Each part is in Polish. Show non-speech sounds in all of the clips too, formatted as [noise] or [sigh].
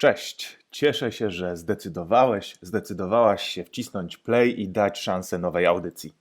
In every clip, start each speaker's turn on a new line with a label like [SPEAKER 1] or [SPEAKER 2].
[SPEAKER 1] Cześć, cieszę się, że zdecydowałeś, zdecydowałaś się wcisnąć play i dać szansę nowej audycji.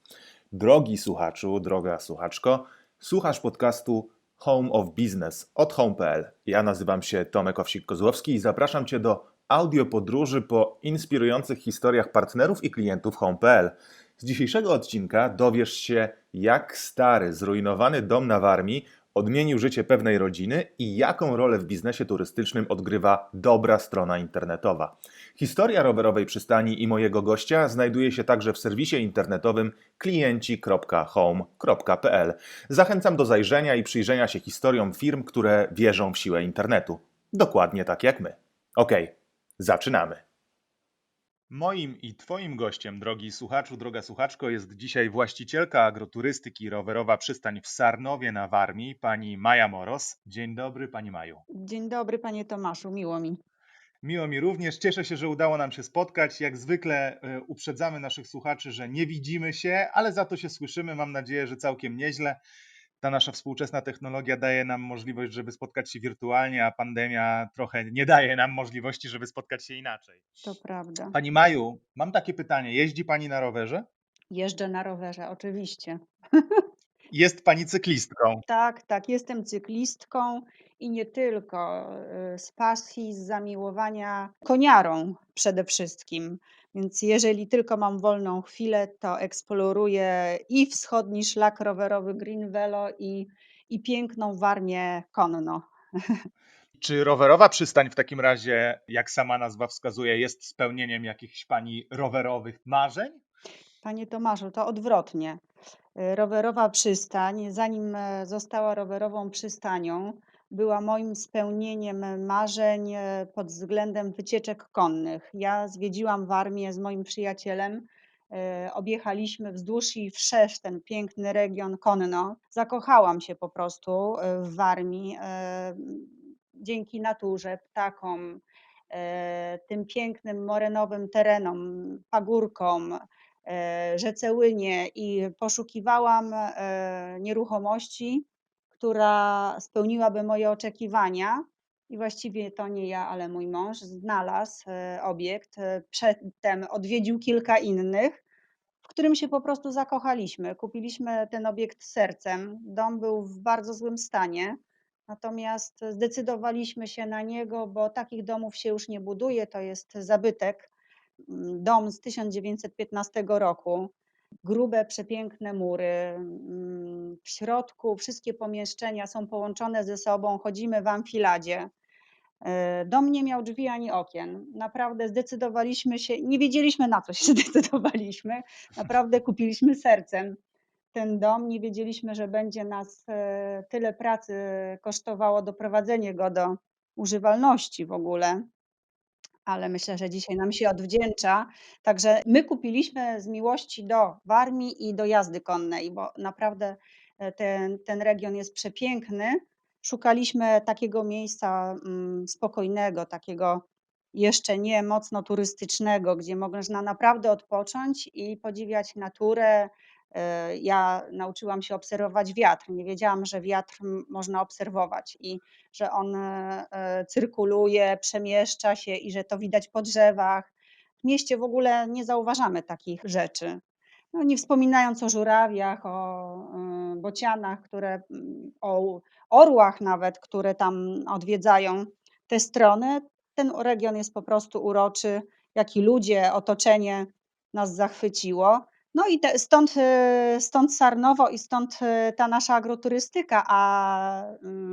[SPEAKER 1] Drogi słuchaczu, droga słuchaczko, słuchasz podcastu Home of Business od home.pl. Ja nazywam się Tomek Owsik-Kozłowski i zapraszam Cię do audiopodróży po inspirujących historiach partnerów i klientów home.pl. Z dzisiejszego odcinka dowiesz się, jak stary, zrujnowany dom na Warmii odmienił życie pewnej rodziny i jaką rolę w biznesie turystycznym odgrywa dobra strona internetowa. Historia rowerowej przystani i mojego gościa znajduje się także w serwisie internetowym klienci.home.pl. Zachęcam do zajrzenia i przyjrzenia się historiom firm, które wierzą w siłę internetu. Dokładnie tak jak my. Ok, zaczynamy. Moim i Twoim gościem, drogi słuchaczu, droga słuchaczko, jest dzisiaj właścicielka agroturystyki rowerowa przystań w Sarnowie na Warmii, pani Maja Moros. Dzień dobry, pani Maju.
[SPEAKER 2] Dzień dobry, panie Tomaszu, miło mi.
[SPEAKER 1] Miło mi również. Cieszę się, że udało nam się spotkać. Jak zwykle e, uprzedzamy naszych słuchaczy, że nie widzimy się, ale za to się słyszymy. Mam nadzieję, że całkiem nieźle. Ta nasza współczesna technologia daje nam możliwość, żeby spotkać się wirtualnie, a pandemia trochę nie daje nam możliwości, żeby spotkać się inaczej.
[SPEAKER 2] To prawda.
[SPEAKER 1] Pani Maju, mam takie pytanie. Jeździ pani na rowerze?
[SPEAKER 2] Jeżdżę na rowerze, oczywiście. [laughs]
[SPEAKER 1] Jest pani cyklistką.
[SPEAKER 2] Tak, tak, jestem cyklistką i nie tylko. y, Z pasji, z zamiłowania koniarą przede wszystkim. Więc jeżeli tylko mam wolną chwilę, to eksploruję i wschodni szlak rowerowy Green Velo i, i piękną Warmię konno.
[SPEAKER 1] Czy rowerowa przystań w takim razie, jak sama nazwa wskazuje, jest spełnieniem jakichś pani rowerowych marzeń?
[SPEAKER 2] Panie Tomaszu, to odwrotnie. Rowerowa przystań, zanim e, została rowerową przystanią, była moim spełnieniem marzeń e, pod względem wycieczek konnych. Ja zwiedziłam Warmię z moim przyjacielem. e, Objechaliśmy wzdłuż i wszerz ten piękny region konno. Zakochałam się po prostu e, w Warmii dzięki naturze, ptakom, tym pięknym morenowym terenom, pagórkom, rzece Łynie i poszukiwałam nieruchomości, która spełniłaby moje oczekiwania. I właściwie to nie ja, ale mój mąż znalazł e, obiekt. e, Przedtem odwiedził kilka innych, w którym się po prostu zakochaliśmy. Kupiliśmy ten obiekt sercem. Dom był w bardzo złym stanie. Natomiast zdecydowaliśmy się na niego, bo takich domów się już nie buduje. To jest zabytek. mm, Dom z 1915 roku. Grube, przepiękne mury. mm, W środku wszystkie pomieszczenia są połączone ze sobą. Chodzimy w amfiladzie. E, Dom nie miał drzwi ani okien. Naprawdę zdecydowaliśmy się, nie wiedzieliśmy na co się [laughs] zdecydowaliśmy. Naprawdę kupiliśmy sercem ten dom. Nie wiedzieliśmy, że będzie nas e, tyle pracy kosztowało doprowadzenie go do używalności w ogóle. Ale myślę, że dzisiaj nam się odwdzięcza. Także my kupiliśmy z miłości do Warmii i do jazdy konnej, bo naprawdę e, ten, ten region jest przepiękny. Szukaliśmy takiego miejsca mm, spokojnego, takiego jeszcze nie mocno turystycznego, gdzie można naprawdę odpocząć i podziwiać naturę. E, Ja nauczyłam się obserwować wiatr. Nie wiedziałam, że wiatr można obserwować i że on e, e, cyrkuluje, przemieszcza się i że to widać po drzewach. W mieście w ogóle nie zauważamy takich rzeczy. No, nie wspominając o żurawiach, o bocianach, które, o orłach nawet, które tam odwiedzają te strony. Ten region jest po prostu uroczy, jak i ludzie, otoczenie nas zachwyciło. No i te, stąd, y, stąd Sarnowo i stąd y, ta nasza agroturystyka, a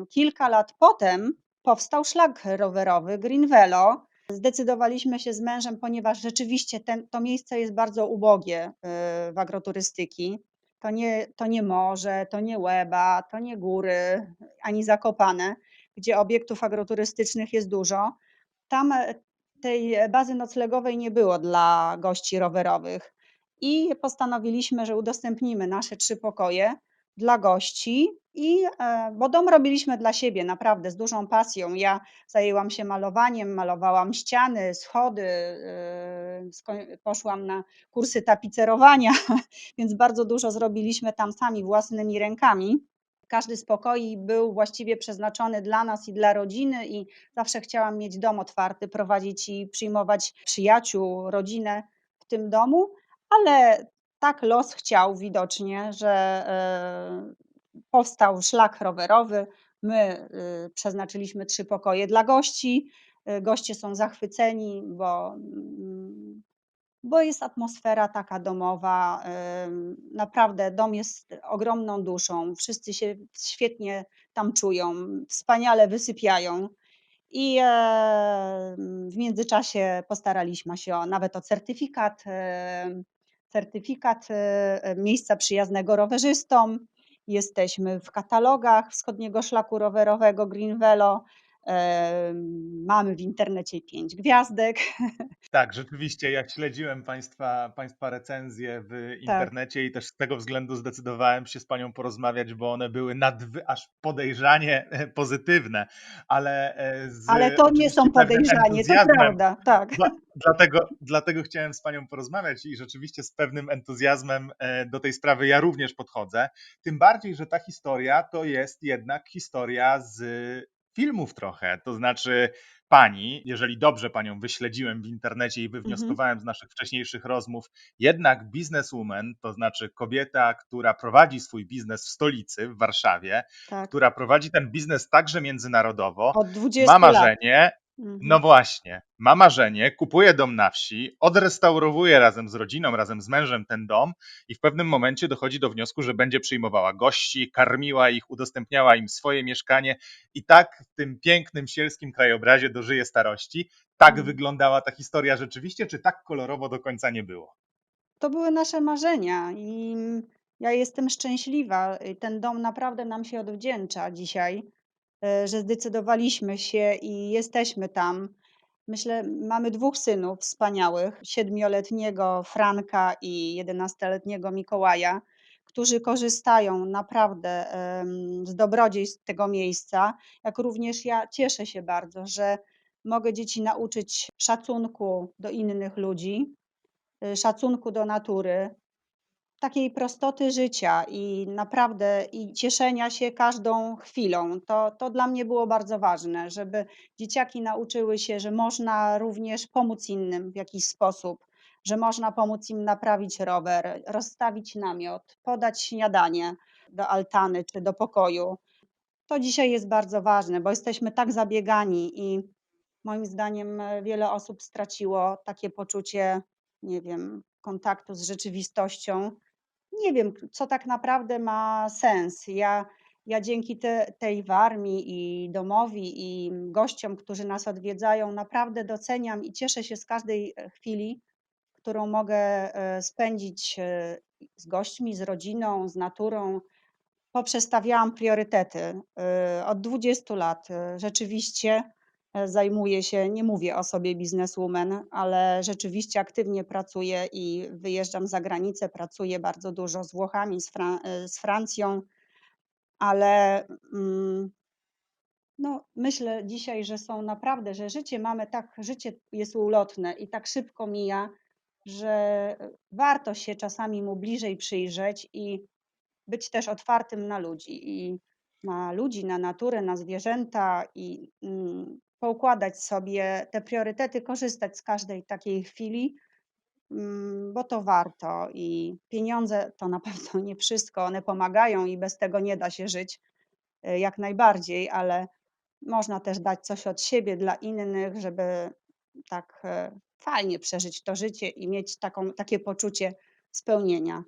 [SPEAKER 2] y, kilka lat potem powstał szlak rowerowy Green Velo. Zdecydowaliśmy się z mężem, ponieważ rzeczywiście ten, to miejsce jest bardzo ubogie w agroturystyki. To nie, to nie morze, to nie Łeba, to nie góry, ani Zakopane, gdzie obiektów agroturystycznych jest dużo. Tam e, tej bazy noclegowej nie było dla gości rowerowych. I postanowiliśmy, że udostępnimy nasze trzy pokoje dla gości, i, e, bo dom robiliśmy dla siebie, naprawdę z dużą pasją. Ja zajęłam się malowaniem, malowałam ściany, schody, e, poszłam na kursy tapicerowania, [laughs] więc bardzo dużo zrobiliśmy tam sami własnymi rękami. każdy z pokoi był właściwie przeznaczony dla nas i dla rodziny i zawsze chciałam mieć dom otwarty, prowadzić i przyjmować przyjaciół, rodzinę w tym domu, ale tak los chciał widocznie, że e, powstał szlak rowerowy. My y, przeznaczyliśmy trzy pokoje dla gości. Y, Goście są zachwyceni, bo, mm, bo jest atmosfera taka domowa. ym, Naprawdę dom jest ogromną duszą. Wszyscy się świetnie tam czują, wspaniale wysypiają. I em, w międzyczasie postaraliśmy się o, nawet o certyfikat, em, certyfikat e, miejsca przyjaznego rowerzystom. Jesteśmy w katalogach Wschodniego Szlaku Rowerowego Green Velo. Mamy w internecie pięć gwiazdek. [laughs]
[SPEAKER 1] Tak, rzeczywiście, ja śledziłem państwa, państwa recenzje w
[SPEAKER 2] Tak.
[SPEAKER 1] internecie i też z tego względu zdecydowałem się z panią porozmawiać, bo one były nadwy, aż podejrzanie e, pozytywne, ale e, z
[SPEAKER 2] Ale to nie są podejrzanie, to prawda, tak.
[SPEAKER 1] Dla, dlatego, dlatego chciałem z panią porozmawiać i rzeczywiście z pewnym entuzjazmem e, do tej sprawy ja również podchodzę. Tym bardziej, że ta historia to jest jednak historia z filmów trochę. To znaczy, pani, jeżeli dobrze panią wyśledziłem w internecie i
[SPEAKER 2] Mhm.
[SPEAKER 1] wywnioskowałem z naszych wcześniejszych rozmów, jednak businesswoman, to znaczy kobieta, która prowadzi swój biznes w stolicy, w Warszawie,
[SPEAKER 2] Tak.
[SPEAKER 1] która prowadzi ten biznes także międzynarodowo,
[SPEAKER 2] Od 20
[SPEAKER 1] ma
[SPEAKER 2] lat.
[SPEAKER 1] marzenie,
[SPEAKER 2] Mhm.
[SPEAKER 1] No właśnie, ma marzenie, kupuje dom na wsi, odrestaurowuje razem z rodziną, razem z mężem ten dom i w pewnym momencie dochodzi do wniosku, że będzie przyjmowała gości, karmiła ich, udostępniała im swoje mieszkanie i tak w tym pięknym sielskim krajobrazie dożyje starości. Tak
[SPEAKER 2] Mhm.
[SPEAKER 1] wyglądała ta historia rzeczywiście, czy tak kolorowo do końca nie było?
[SPEAKER 2] To były nasze marzenia i ja jestem szczęśliwa. Ten dom naprawdę nam się odwdzięcza dzisiaj, że zdecydowaliśmy się i jesteśmy tam. Myślę, mamy dwóch synów wspaniałych, siedmioletniego Franka i jedenastoletniego Mikołaja, którzy korzystają naprawdę z dobrodziejstw tego miejsca, jak również ja cieszę się bardzo, że mogę dzieci nauczyć szacunku do innych ludzi, y, szacunku do natury, takiej prostoty życia i naprawdę i cieszenia się każdą chwilą. To, to dla mnie było bardzo ważne, żeby dzieciaki nauczyły się, że można również pomóc innym w jakiś sposób, że można pomóc im naprawić rower, rozstawić namiot, podać śniadanie do altany czy do pokoju. To dzisiaj jest bardzo ważne, bo jesteśmy tak zabiegani i moim zdaniem e, wiele osób straciło takie poczucie, nie wiem, kontaktu z rzeczywistością. Nie wiem, co tak naprawdę ma sens. Ja, ja dzięki te, tej warmii i domowi i gościom, którzy nas odwiedzają, naprawdę doceniam i cieszę się z każdej e, chwili, którą mogę e, spędzić e, z gośćmi, z rodziną, z naturą. Poprzestawiałam priorytety. Od 20 lat rzeczywiście zajmuję się, nie mówię o sobie bizneswoman, ale rzeczywiście aktywnie pracuję i wyjeżdżam za granicę, pracuję bardzo dużo z Włochami, z, Fran- z Francją, ale mm, no, myślę dzisiaj, że są naprawdę, że życie mamy tak, życie jest ulotne i tak szybko mija, że warto się czasami mu bliżej przyjrzeć i być też otwartym na ludzi i na ludzi, na naturę, na zwierzęta i mm, poukładać sobie te priorytety, korzystać z każdej takiej chwili, mm, bo to warto i pieniądze to na [laughs] pewno nie wszystko, one pomagają i bez tego nie da się żyć y, jak najbardziej, ale można też dać coś od siebie dla innych, żeby tak e, fajnie przeżyć to życie i mieć taką, takie poczucie spełnienia.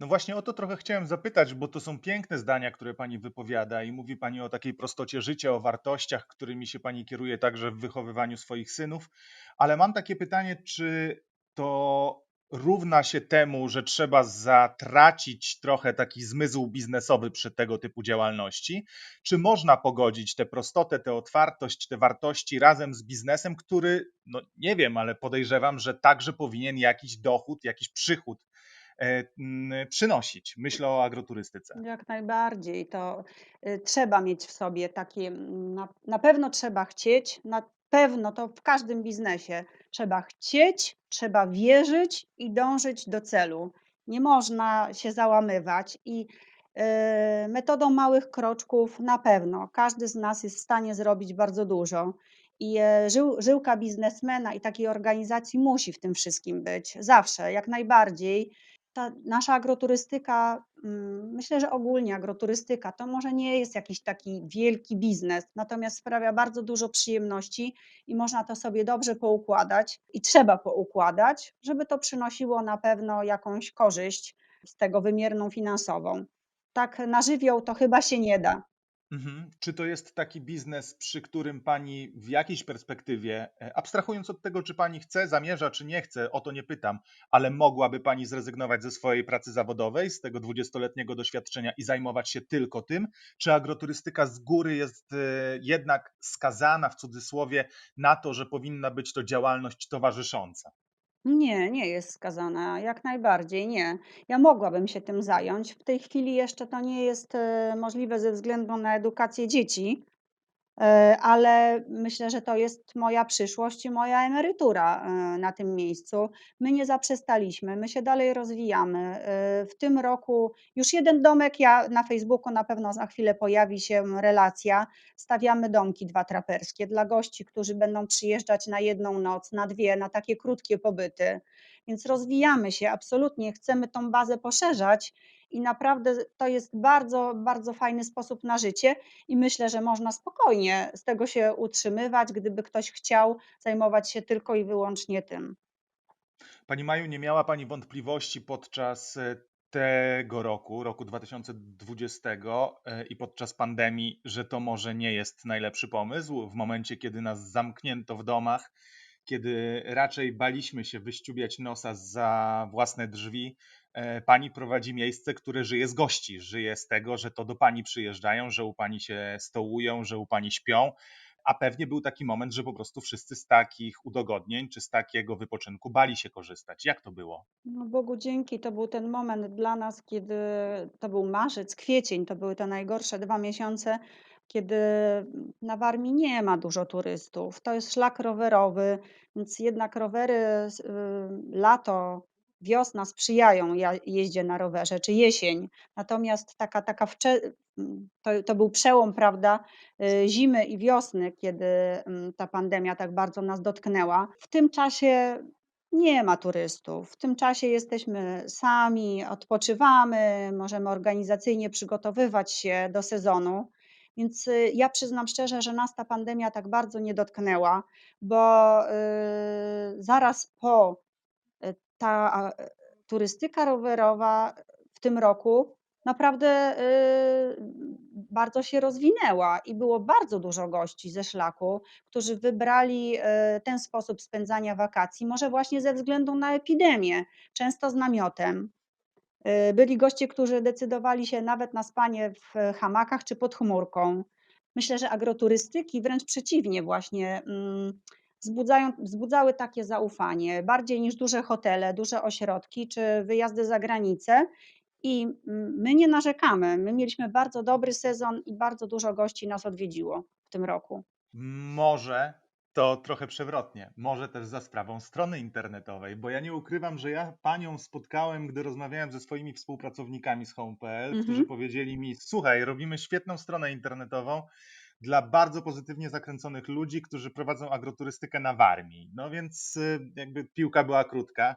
[SPEAKER 1] No właśnie o to trochę chciałem zapytać, bo to są piękne zdania, które pani wypowiada i mówi pani o takiej prostocie życia, o wartościach, którymi się pani kieruje także w wychowywaniu swoich synów, ale mam takie pytanie, czy to równa się temu, że trzeba zatracić trochę taki zmysł biznesowy przy tego typu działalności? Czy można pogodzić tę prostotę, tę otwartość, te wartości razem z biznesem, który, no nie wiem, ale podejrzewam, że także powinien jakiś dochód, jakiś przychód przynosić. Myślę o agroturystyce.
[SPEAKER 2] Jak najbardziej. To y, trzeba mieć w sobie takie, na, na pewno trzeba chcieć, na pewno to w każdym biznesie trzeba chcieć, trzeba wierzyć i dążyć do celu. Nie można się załamywać i Yy, metodą małych kroczków na pewno. Każdy z nas jest w stanie zrobić bardzo dużo. I e, żył, żyłka biznesmena i takiej organizacji musi w tym wszystkim być. Zawsze, jak najbardziej. Ta nasza agroturystyka, mm, myślę, że ogólnie agroturystyka to może nie jest jakiś taki wielki biznes, natomiast sprawia bardzo dużo przyjemności i można to sobie dobrze poukładać i trzeba poukładać, żeby to przynosiło na pewno jakąś korzyść z tego wymierną finansową. Tak na żywioł to chyba się nie da.
[SPEAKER 1] Mhm. Czy to jest taki biznes, przy którym pani w jakiejś perspektywie, e, abstrahując od tego, czy pani chce, zamierza, czy nie chce, o to nie pytam, ale mogłaby pani zrezygnować ze swojej pracy zawodowej, z tego dwudziestoletniego doświadczenia i zajmować się tylko tym? Czy agroturystyka z góry jest e, jednak skazana w cudzysłowie na to, że powinna być to działalność towarzysząca?
[SPEAKER 2] Nie, nie jest skazana, jak najbardziej nie. Ja mogłabym się tym zająć. W tej chwili jeszcze to nie jest e, możliwe ze względu na edukację dzieci, ale myślę, że to jest moja przyszłość i moja emerytura, e, na tym miejscu. My nie zaprzestaliśmy, my się dalej rozwijamy. E, w tym roku już jeden domek, ja na Facebooku na pewno za chwilę pojawi się relacja. Stawiamy domki dwa traperskie dla gości, którzy będą przyjeżdżać na jedną noc, na dwie, na takie krótkie pobyty. Więc rozwijamy się, absolutnie chcemy tą bazę poszerzać i naprawdę to jest bardzo, bardzo fajny sposób na życie i myślę, że można spokojnie z tego się utrzymywać, gdyby ktoś chciał zajmować się tylko i wyłącznie tym.
[SPEAKER 1] Pani Maju, nie miała pani wątpliwości podczas e, tego roku, roku 2020 e, i podczas pandemii, że to może nie jest najlepszy pomysł w momencie, kiedy nas zamknięto w domach, kiedy raczej baliśmy się wyściubiać nosa za własne drzwi, e, pani prowadzi miejsce, które żyje z gości, żyje z tego, że to do pani przyjeżdżają, że u pani się stołują, że u pani śpią. A pewnie był taki moment, że po prostu wszyscy z takich udogodnień czy z takiego wypoczynku bali się korzystać. Jak to było?
[SPEAKER 2] No Bogu dzięki, to był ten moment dla nas, kiedy to był marzec, kwiecień, to były te najgorsze dwa miesiące, kiedy na Warmii nie ma dużo turystów. To jest szlak rowerowy, więc jednak rowery, y, lato, wiosna sprzyjają ja- jeździe na rowerze, czy jesień. Natomiast taka, taka wcze... m, to, to był przełom, prawda, y, zimy i wiosny, kiedy mm, ta pandemia tak bardzo nas dotknęła. W tym czasie nie ma turystów. W tym czasie jesteśmy sami, odpoczywamy, możemy organizacyjnie przygotowywać się do sezonu. Więc y, ja przyznam szczerze, że nas ta pandemia tak bardzo nie dotknęła, bo y, zaraz po y, ta turystyka rowerowa w tym roku naprawdę bardzo się rozwinęła i było bardzo dużo gości ze szlaku, którzy wybrali ten sposób spędzania wakacji, może właśnie ze względu na epidemię, często z namiotem. Y, Byli goście, którzy decydowali się nawet na spanie w hamakach czy pod chmurką. Myślę, że agroturystyki wręcz przeciwnie właśnie mm, wzbudzały takie zaufanie, bardziej niż duże hotele, duże ośrodki czy wyjazdy za granicę. I mm, my nie narzekamy. My mieliśmy bardzo dobry sezon i bardzo dużo gości nas odwiedziło w tym roku.
[SPEAKER 1] Może to trochę przewrotnie, może też za sprawą strony internetowej, bo ja nie ukrywam, że ja panią spotkałem, gdy rozmawiałem ze swoimi współpracownikami z Home.pl, którzy
[SPEAKER 2] Mhm.
[SPEAKER 1] powiedzieli mi: Słuchaj, robimy świetną stronę internetową dla bardzo pozytywnie zakręconych ludzi, którzy prowadzą agroturystykę na Warmii. No więc y, jakby piłka była krótka.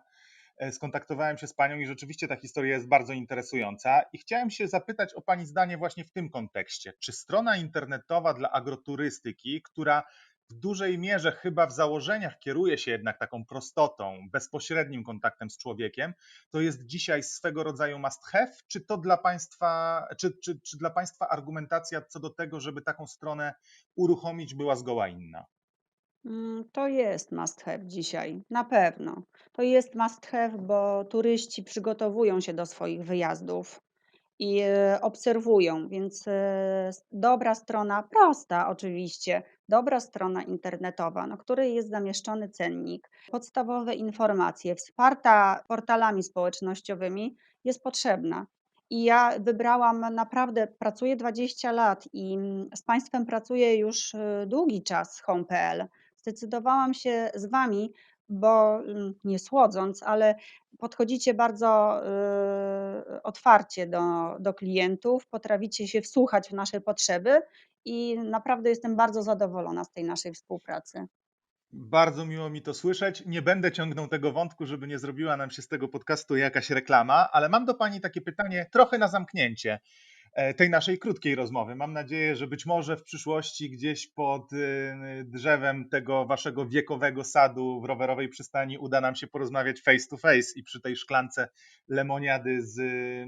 [SPEAKER 1] E, Skontaktowałem się z panią i rzeczywiście ta historia jest bardzo interesująca. I chciałem się zapytać o pani zdanie właśnie w tym kontekście. Czy strona internetowa dla agroturystyki, która w dużej mierze chyba w założeniach kieruje się jednak taką prostotą, bezpośrednim kontaktem z człowiekiem, to jest dzisiaj swego rodzaju must have, czy to dla państwa, czy, czy, czy dla państwa argumentacja co do tego, żeby taką stronę uruchomić była zgoła inna?
[SPEAKER 2] Mm, To jest must have dzisiaj, na pewno. To jest must have, bo turyści przygotowują się do swoich wyjazdów i e, obserwują, więc e, dobra strona, prosta oczywiście, dobra strona internetowa, na której jest zamieszczony cennik, podstawowe informacje, wsparta portalami społecznościowymi jest potrzebna. I ja wybrałam naprawdę, pracuję 20 lat i mm, z Państwem pracuję już e, długi czas z Home.pl. Zdecydowałam się z Wami, bo mm, nie słodząc, ale podchodzicie bardzo y, otwarcie do, do klientów, potraficie się wsłuchać w nasze potrzeby i naprawdę jestem bardzo zadowolona z tej naszej współpracy.
[SPEAKER 1] Bardzo miło mi to słyszeć. Nie będę ciągnął tego wątku, żeby nie zrobiła nam się z tego podcastu jakaś reklama, ale mam do Pani takie pytanie trochę na zamknięcie tej naszej krótkiej rozmowy. Mam nadzieję, że być może w przyszłości gdzieś pod y, drzewem tego Waszego wiekowego sadu w rowerowej przystani uda nam się porozmawiać face to face i przy tej szklance lemoniady z y,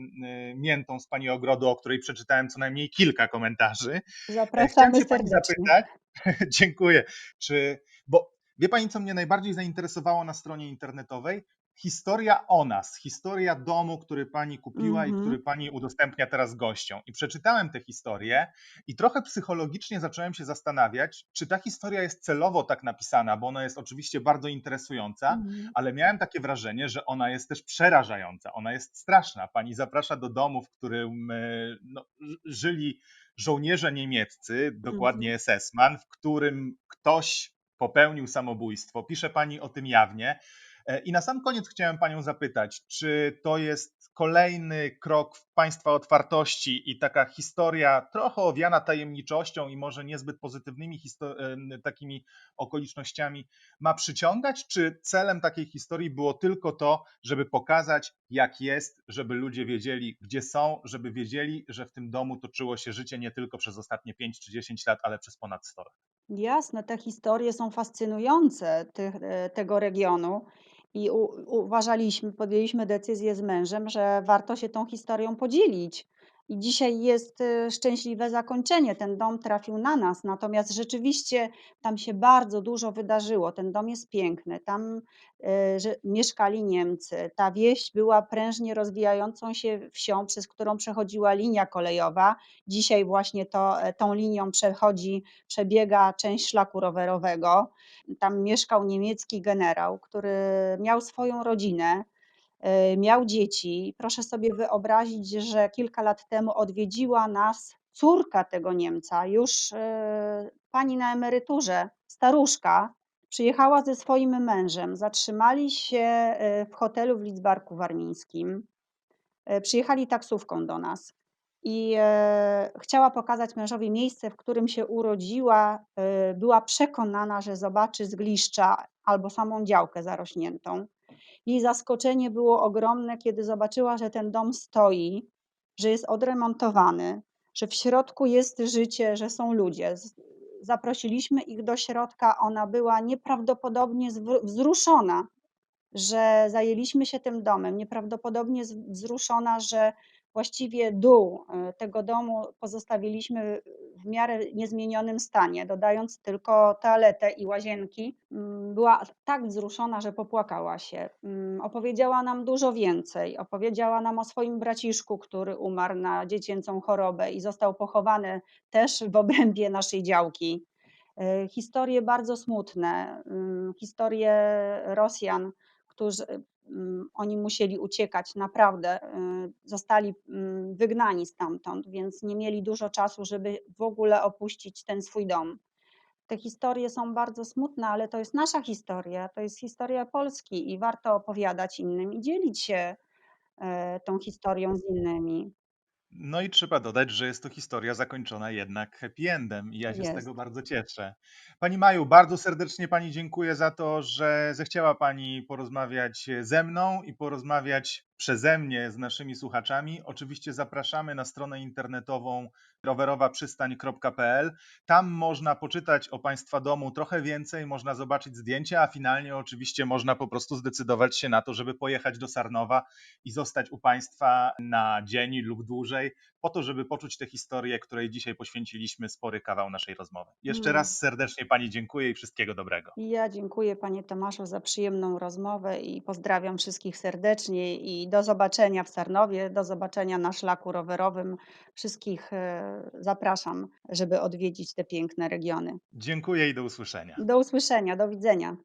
[SPEAKER 1] miętą z Pani ogrodu, o której przeczytałem co najmniej kilka komentarzy. E, Chciałem
[SPEAKER 2] Zapraszamy serdecznie.
[SPEAKER 1] zapytać, [laughs] dziękuję, czy, bo wie Pani, co mnie najbardziej zainteresowało na stronie internetowej? Historia o nas, historia domu, który Pani kupiła i
[SPEAKER 2] Mhm.
[SPEAKER 1] który Pani udostępnia teraz gościom. I przeczytałem tę historię i trochę psychologicznie zacząłem się zastanawiać, czy ta historia jest celowo tak napisana, bo ona jest oczywiście bardzo interesująca,
[SPEAKER 2] Mhm.
[SPEAKER 1] ale miałem takie wrażenie, że ona jest też przerażająca, ona jest straszna. Pani zaprasza do domu, w którym e, no, żyli żołnierze niemieccy, dokładnie SS-man, w którym ktoś popełnił samobójstwo. Pisze pani o tym jawnie. E, I na sam koniec chciałem panią zapytać, czy to jest kolejny krok w państwa otwartości i taka historia trochę owiana tajemniczością i może niezbyt pozytywnymi em, takimi okolicznościami ma przyciągać, czy celem takiej historii było tylko to, żeby pokazać, jak jest, żeby ludzie wiedzieli, gdzie są, żeby wiedzieli, że w tym domu toczyło się życie nie tylko przez ostatnie 5 czy 10 lat, ale przez ponad 100 lat.
[SPEAKER 2] Jasne, te historie są fascynujące tych, e, tego regionu i u, uważaliśmy, podjęliśmy decyzję z mężem, że warto się tą historią podzielić. I dzisiaj jest e, szczęśliwe zakończenie. Ten dom trafił na nas, natomiast rzeczywiście tam się bardzo dużo wydarzyło. Ten dom jest piękny. Tam że mieszkali Niemcy. Ta wieś była prężnie rozwijającą się wsią, przez którą przechodziła linia kolejowa. Dzisiaj właśnie to, e, tą linią przechodzi przebiega część szlaku rowerowego. Tam mieszkał niemiecki generał, który miał swoją rodzinę, y, miał dzieci. Proszę sobie wyobrazić, że kilka lat temu odwiedziła nas córka tego Niemca, już y, pani na emeryturze, staruszka. Przyjechała ze swoim mężem, zatrzymali się y, w hotelu w Lidzbarku Warmińskim. E, Przyjechali taksówką do nas i e, chciała pokazać mężowi miejsce, w którym się urodziła. E, była przekonana, że zobaczy zgliszcza albo samą działkę zarośniętą. Jej zaskoczenie było ogromne, kiedy zobaczyła, że ten dom stoi, że jest odremontowany, że w środku jest życie, że są ludzie. Zaprosiliśmy ich do środka. Ona była nieprawdopodobnie wzruszona że zajęliśmy się tym domem, nieprawdopodobnie wzruszona, że właściwie dół e, tego domu pozostawiliśmy w miarę niezmienionym stanie, dodając tylko toaletę i łazienki. Mm, Była tak wzruszona, że popłakała się. Mm, Opowiedziała nam dużo więcej. Opowiedziała nam o swoim braciszku, który umarł na dziecięcą chorobę i został pochowany też w obrębie naszej działki. E, Historie bardzo smutne, mm, historie Rosjan, którzy mm, oni musieli uciekać, naprawdę y, zostali mm, wygnani stamtąd, więc nie mieli dużo czasu, żeby w ogóle opuścić ten swój dom. Te historie są bardzo smutne, ale to jest nasza historia, to jest historia Polski i warto opowiadać innym i dzielić się e, tą historią z innymi.
[SPEAKER 1] No i trzeba dodać, że jest to historia zakończona jednak happy endem i ja się z
[SPEAKER 2] Jest.
[SPEAKER 1] tego bardzo cieszę. Pani Maju, bardzo serdecznie Pani dziękuję za to, że zechciała Pani porozmawiać ze mną i porozmawiać przeze mnie z naszymi słuchaczami. Oczywiście zapraszamy na stronę internetową rowerowaprzystań.pl. Tam można poczytać o Państwa domu trochę więcej, można zobaczyć zdjęcia, a finalnie oczywiście można po prostu zdecydować się na to, żeby pojechać do Sarnowa i zostać u Państwa na dzień lub dłużej, po to, żeby poczuć tę historię, której dzisiaj poświęciliśmy spory kawał naszej rozmowy. Jeszcze
[SPEAKER 2] Mm.
[SPEAKER 1] raz serdecznie Pani dziękuję i wszystkiego dobrego.
[SPEAKER 2] Ja dziękuję Panie Tomaszu za przyjemną rozmowę i pozdrawiam wszystkich serdecznie i do zobaczenia w Sarnowie, do zobaczenia na szlaku rowerowym. Wszystkich e, zapraszam, żeby odwiedzić te piękne regiony.
[SPEAKER 1] Dziękuję i do usłyszenia.
[SPEAKER 2] Do usłyszenia, do widzenia.